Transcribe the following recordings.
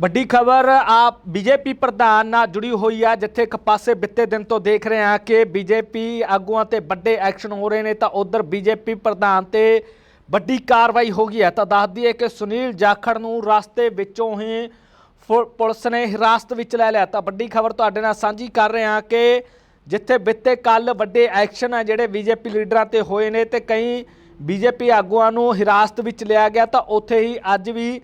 ਵੱਡੀ ਖਬਰ ਆ ਬੀਜੇਪੀ ਪ੍ਰਧਾਨ ਨਾਲ ਜੁੜੀ ਹੋਈ ਆ, ਜਿੱਥੇ ਇੱਕ ਪਾਸੇ ਬਿੱਤੇ ਦਿਨ ਤੋਂ ਦੇਖ ਰਹੇ ਆ ਕਿ ਬੀਜੇਪੀ ਆਗੂਆਂ ਤੇ ਵੱਡੇ ਐਕਸ਼ਨ ਹੋ ਰਹੇ ਨੇ, ਤਾਂ ਉਧਰ ਬੀਜੇਪੀ ਪ੍ਰਧਾਨ ਤੇ ਵੱਡੀ ਕਾਰਵਾਈ ਹੋ ਗਈ ਹੈ। ਤਾਂ ਦੱਸ ਦਈਏ ਕਿ ਸੁਨੀਲ ਜਾਖੜ ਨੂੰ ਰਸਤੇ ਵਿੱਚੋਂ ਹੀ ਫੁ- ਪੁਲਿਸ ਨੇ ਹਿਰਾਸਤ ਵਿੱਚ ਲੈ ਲਿਆ। ਤਾਂ ਵੱਡੀ ਖਬਰ ਤੁਹਾਡੇ ਨਾਲ ਸਾਂਝੀ ਕਰ ਰਹੇ ਹਾਂ ਕਿ ਜਿੱਥੇ ਬਿੱਤੇ ਕੱਲ ਵੱਡੇ ਐਕਸ਼ਨ ਆ, ਜਿਹੜੇ ਬੀਜੇਪੀ ਲੀਡਰਾਂ ਤੇ ਹੋਏ ਨੇ, ਤੇ ਕਈ ਬੀਜੇਪੀ ਆਗੂਆਂ ਨੂੰ ਹਿਰਾਸਤ ਵਿੱਚ ਲਿਆ ਗਿਆ। ਤਾਂ ਉੱਥੇ ਹੀ ਅੱਜ ਵੀ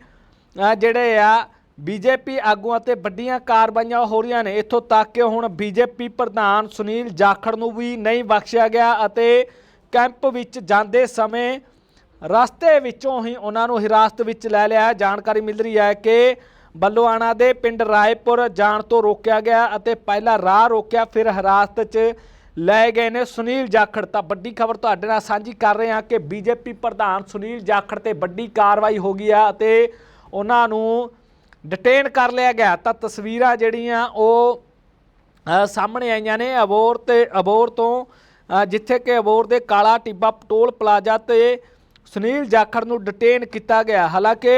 ਜਿਹੜੇ ਆ ਬੀਜੇਪੀ ਆਗੂਆਂ ਤੇ ਵੱਡੀਆਂ ਕਾਰਵਾਈਆਂ ਹੋ ਰਹੀਆਂ ਨੇ। ਇੱਥੋਂ ਤੱਕ ਕਿ ਹੁਣ ਬੀਜੇਪੀ ਪ੍ਰਧਾਨ ਸੁਨੀਲ ਜਾਖੜ ਨੂੰ ਵੀ ਨਹੀਂ ਬਖਸ਼ਿਆ ਗਿਆ ਅਤੇ ਕੈਂਪ ਵਿੱਚ ਜਾਂਦੇ ਸਮੇਂ ਰਸਤੇ ਵਿੱਚੋਂ ਹੀ ਉਹਨਾਂ ਨੂੰ ਹਿਰਾਸਤ ਵਿੱਚ ਲੈ ਲਿਆ। ਜਾਣਕਾਰੀ ਮਿਲ ਰਹੀ ਹੈ ਕਿ ਬੱਲੋਆਣਾ ਦੇ ਪਿੰਡ ਰਾਏਪੁਰ ਜਾਣ ਤੋਂ ਰੋਕਿਆ ਗਿਆ ਅਤੇ ਪਹਿਲਾਂ ਰਾਹ ਰੋਕਿਆ, ਫਿਰ ਹਿਰਾਸਤ 'ਚ ਲੈ ਗਏ ਨੇ ਸੁਨੀਲ ਜਾਖੜ। ਤਾਂ ਵੱਡੀ ਖਬਰ ਤੁਹਾਡੇ ਨਾਲ ਸਾਂਝੀ ਕਰ ਰਹੇ ਹਾਂ ਕਿ ਬੀਜੇਪੀ ਪ੍ਰਧਾਨ ਸੁਨੀਲ ਜਾਖੜ ਤੇ ਵੱਡੀ ਕਾਰਵਾਈ ਹੋ ਗਈ ਹੈ ਅਤੇ ਉਹਨਾਂ ਨੂੰ ਡਿਟੇਨ ਕਰ ਲਿਆ ਗਿਆ। ਤਾਂ ਤਸਵੀਰਾਂ ਜਿਹੜੀਆਂ ਉਹ ਸਾਹਮਣੇ ਆਈਆਂ ਨੇ ਅਬੋਰ ਤੇ, ਅਬੋਰ ਤੋਂ ਜਿੱਥੇ ਕਿ ਅਬੋਰ ਦੇ ਕਾਲਾ ਟਿੱਬਾ ਟੋਲ ਪਲਾਜ਼ਾ ਤੇ ਸੁਨੀਲ ਜਾਖੜ ਨੂੰ ਡਿਟੇਨ ਕੀਤਾ ਗਿਆ। ਹਾਲਾਂਕਿ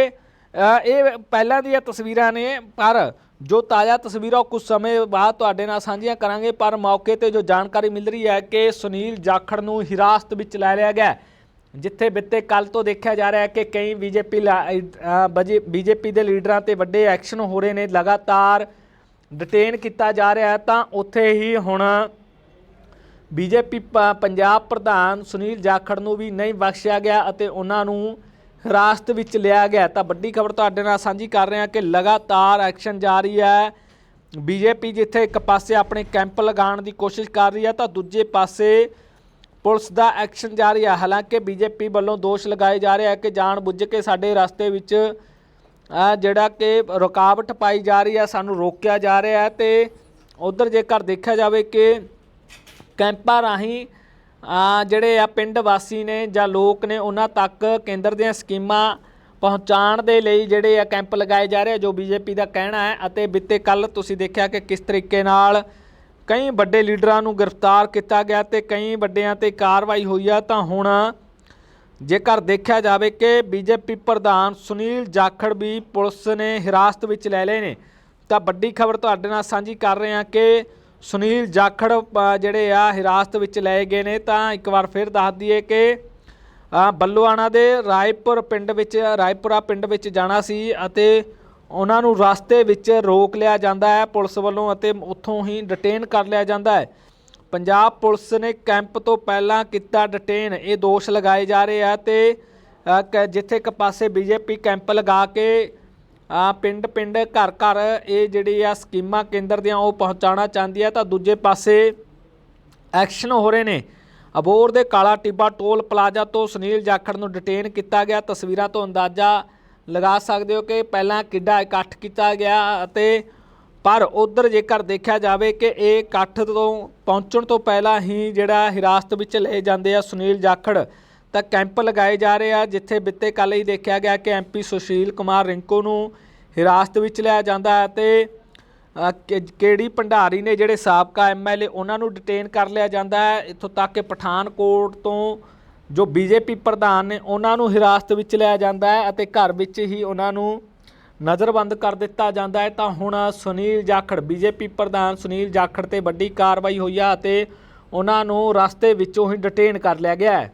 ਇਹ ਪਹਿਲਾਂ ਦੀਆਂ ਤਸਵੀਰਾਂ ਨੇ, ਪਰ ਜੋ ਤਾਜ਼ਾ ਤਸਵੀਰਾਂ ਉਹ ਕੁਝ ਸਮੇਂ ਬਾਅਦ ਤੁਹਾਡੇ ਨਾਲ ਸਾਂਝੀਆਂ ਕਰਾਂਗੇ, ਪਰ ਮੌਕੇ ਤੇ ਜੋ ਜਾਣਕਾਰੀ ਮਿਲ ਰਹੀ ਹੈ ਕਿ ਸੁਨੀਲ ਜਾਖੜ ਨੂੰ ਹਿਰਾਸਤ ਵਿੱਚ ਲੈ ਲਿਆ ਗਿਆ। ਜਿੱਥੇ ਬਿੱਤੇ ਕੱਲ ਤੋਂ ਦੇਖਿਆ ਜਾ ਰਿਹਾ ਹੈ ਕਿ ਕਈ ਬੀਜੇਪੀ ਬੀਜੇਪੀ ਦੇ ਲੀਡਰਾਂ ਤੇ ਵੱਡੇ ਐਕਸ਼ਨ ਹੋ ਰਹੇ ਨੇ, ਲਗਾਤਾਰ ਡਿਟੇਨ ਕੀਤਾ ਜਾ ਰਿਹਾ ਤਾਂ ਉੱਥੇ ਹੀ ਹੁਣ ਬੀਜੇਪੀ ਪੰਜਾਬ ਪ੍ਰਧਾਨ ਸੁਨੀਲ ਜਾਖੜ ਨੂੰ ਵੀ ਨਹੀਂ ਬਖਸ਼ਿਆ ਗਿਆ ਅਤੇ ਉਹਨਾਂ ਨੂੰ ਹਿਰਾਸਤ ਵਿੱਚ ਲਿਆ ਗਿਆ। ਤਾਂ ਵੱਡੀ ਖਬਰ ਤੁਹਾਡੇ ਨਾਲ ਸਾਂਝੀ ਕਰ ਰਹੇ ਹਾਂ ਕਿ ਲਗਾਤਾਰ ਐਕਸ਼ਨ ਜਾਰੀ ਹੈ। ਬੀਜੇਪੀ ਜਿੱਥੇ ਇੱਕ ਪਾਸੇ ਆਪਣੇ ਕੈਂਪ ਲਗਾਉਣ ਦੀ ਕੋਸ਼ਿਸ਼ ਕਰ ਰਹੀ ਹੈ, ਤਾਂ ਦੂਜੇ ਪਾਸੇ ਪੁਲਿਸ ਦਾ ਐਕਸ਼ਨ ਜਾਰੀ ਹੈ ਹਾਲਾਂਕਿ ਬੀਜੇਪੀ ਵੱਲੋਂ ਦੋਸ਼ ਲਗਾਏ ਜਾ ਰਿਹਾ ਹੈ ਕਿ ਜਾਣ ਬੁੱਝ ਕੇ ਸਾਡੇ ਰਸਤੇ ਵਿੱਚ ਜਿਹੜਾ ਕਿ ਰੁਕਾਵਟ ਪਾਈ ਜਾ ਰਹੀ ਹੈ ਸਾਨੂੰ ਰੋਕਿਆ ਜਾ ਰਿਹਾ ਹੈ ਤੇ ਉਧਰ ਜੇਕਰ ਦੇਖਿਆ ਜਾਵੇ ਕਿ ਕੈਂਪਾਂ ਰਾਹੀਂ ਜਿਹੜੇ ਆ ਪਿੰਡ ਵਾਸੀ ਨੇ ਜਾਂ ਲੋਕ ਨੇ ਉਹਨਾਂ ਤੱਕ ਕੇਂਦਰ ਦੀਆਂ ਸਕੀਮਾਂ ਪਹੁੰਚਾਉਣ ਦੇ ਲਈ ਜਿਹੜੇ ਆ ਕੈਂਪ ਲਗਾਏ ਜਾ ਰਹੇ ਆ, ਜੋ ਬੀਜੇਪੀ ਦਾ ਕਹਿਣਾ ਹੈ ਅਤੇ ਬਿੱਤੇ ਕੱਲ ਤੁਸੀਂ ਦੇਖਿਆ ਕਿ ਕਿਸ ਤਰੀਕੇ ਨਾਲ ਕਈ ਵੱਡੇ ਲੀਡਰਾਂ ਨੂੰ ਗ੍ਰਿਫਤਾਰ ਕੀਤਾ ਗਿਆ ਤੇ ਕਈ ਵੱਡਿਆਂ ਤੇ ਕਾਰਵਾਈ ਹੋਈ ਆ, ਤਾਂ ਹੁਣ ਜੇਕਰ ਦੇਖਿਆ ਜਾਵੇ ਕਿ ਬੀਜੇਪੀ ਪ੍ਰਧਾਨ ਸੁਨੀਲ ਜਾਖੜ ਵੀ ਪੁਲਿਸ ਨੇ ਹਿਰਾਸਤ ਵਿੱਚ ਲੈ ਲਏ ਨੇ, ਤਾਂ ਵੱਡੀ ਖਬਰ ਤੁਹਾਡੇ ਨਾਲ ਸਾਂਝੀ ਕਰ ਰਹੇ ਹਾਂ ਕਿ ਸੁਨੀਲ ਜਾਖੜ ਜਿਹੜੇ ਆ ਹਿਰਾਸਤ ਵਿੱਚ ਲਏ ਗਏ ਨੇ, ਤਾਂ ਇੱਕ ਵਾਰ ਫਿਰ ਦੱਸ ਦਈਏ ਕਿ ਬੱਲੂਆਣਾ ਦੇ ਰਾਏਪੁਰ ਪਿੰਡ ਵਿੱਚ, ਰਾਏਪੁਰਾ ਪਿੰਡ ਵਿੱਚ ਜਾਣਾ ਸੀ ਅਤੇ ਉਹਨਾਂ ਨੂੰ ਰਸਤੇ ਵਿੱਚ ਰੋਕ ਲਿਆ ਜਾਂਦਾ ਹੈ, ਪੁਲਿਸ ਵੱਲੋਂ ਅਤੇ ਉੱਥੋਂ ਹੀ ਡਿਟੇਨ ਕਰ ਲਿਆ ਜਾਂਦਾ ਹੈ। ਪੰਜਾਬ ਪੁਲਿਸ ਨੇ ਕੈਂਪ ਤੋਂ ਪਹਿਲਾਂ ਕੀਤਾ ਡਿਟੇਨ ਇਹ ਦੋਸ਼ ਲਗਾਏ ਜਾ ਰਹੇ ਆ ਤੇ ਕ- ਜਿੱਥੇ ਇੱਕ ਪਾਸੇ ਬੀਜੇਪੀ ਕੈਂਪ ਲਗਾ ਕੇ ਆ ਪਿੰਡ ਪਿੰਡ ਘਰ ਘਰ ਇਹ ਜਿਹੜੀ ਆ ਸਕੀਮਾਂ ਕੇਂਦਰ ਦੀਆਂ ਉਹ ਪਹੁੰਚਾਉਣਾ ਚਾਹੁੰਦੀ ਹੈ, ਤਾਂ ਦੂਜੇ ਪਾਸੇ ਐਕਸ਼ਨ ਹੋ ਰਹੇ ਨੇ। ਅਬੋਰ ਦੇ ਕਾਲਾ ਟਿੱਬਾ ਟੋਲ ਪਲਾਜ਼ਾ ਤੋਂ ਸੁਨੀਲ ਜਾਖੜ ਨੂੰ ਡਿਟੇਨ ਕੀਤਾ ਗਿਆ। ਤਸਵੀਰਾਂ ਤੋਂ ਅੰਦਾਜ਼ਾ ਲਗਾ ਸਕਦੇ ਹੋ ਕਿ ਪਹਿਲਾਂ ਕਿੱਡਾ ਇਕੱਠ ਕੀਤਾ ਗਿਆ ਅਤੇ ਪਰ ਉਧਰ ਜੇਕਰ ਦੇਖਿਆ ਜਾਵੇ ਕਿ ਇਹ ਇਕੱਠ ਤੋਂ ਪਹੁੰਚਣ ਤੋਂ ਪਹਿਲਾਂ ਹੀ ਜਿਹੜਾ ਹਿਰਾਸਤ ਵਿੱਚ ਲਏ ਜਾਂਦੇ ਆ ਸੁਨੀਲ ਜਾਖੜ, ਤਾਂ ਕੈਂਪ ਲਗਾਏ ਜਾ ਰਹੇ ਆ, ਜਿੱਥੇ ਬਿੱਤੇ ਕੱਲ ਹੀ ਦੇਖਿਆ ਗਿਆ ਕਿ ਐਮਪੀ ਸੁਸ਼ੀਲ ਕੁਮਾਰ ਰਿੰਕੂ ਨੂੰ ਹਿਰਾਸਤ ਵਿੱਚ ਲਿਆ ਜਾਂਦਾ ਹੈ ਤੇ ਕਿਹੜੀ ਭੰਡਾਰੀ ਨੇ ਜਿਹੜੇ ਸਾਬਕਾ ਐਮਐਲਏ ਉਹਨਾਂ ਨੂੰ ਡਿਟੇਨ ਕਰ ਲਿਆ ਜਾਂਦਾ ਹੈ। ਇੱਥੋਂ ਤੱਕ ਕਿ ਪਠਾਨਕੋਟ ਤੋਂ ਜੋ ਬੀਜੇਪੀ ਪ੍ਰਧਾਨ ਨੇ ਉਹਨਾਂ ਨੂੰ ਹਿਰਾਸਤ ਵਿੱਚ ਲਿਆ ਜਾਂਦਾ ਹੈ ਅਤੇ ਘਰ ਵਿੱਚ ਹੀ ਉਹਨਾਂ ਨੂੰ ਨਜ਼ਰਬੰਦ ਕਰ ਦਿੱਤਾ ਜਾਂਦਾ ਹੈ। ਤਾਂ ਹੁਣ ਸੁਨੀਲ ਜਾਖੜ, ਬੀਜੇਪੀ ਪ੍ਰਧਾਨ ਸੁਨੀਲ ਜਾਖੜ ਤੇ ਵੱਡੀ ਕਾਰਵਾਈ ਹੋਈ ਆ ਅਤੇ ਉਹਨਾਂ ਨੂੰ ਰਸਤੇ ਵਿੱਚੋਂ ਹੀ ਡਿਟੇਨ ਕਰ ਲਿਆ ਗਿਆ ਹੈ।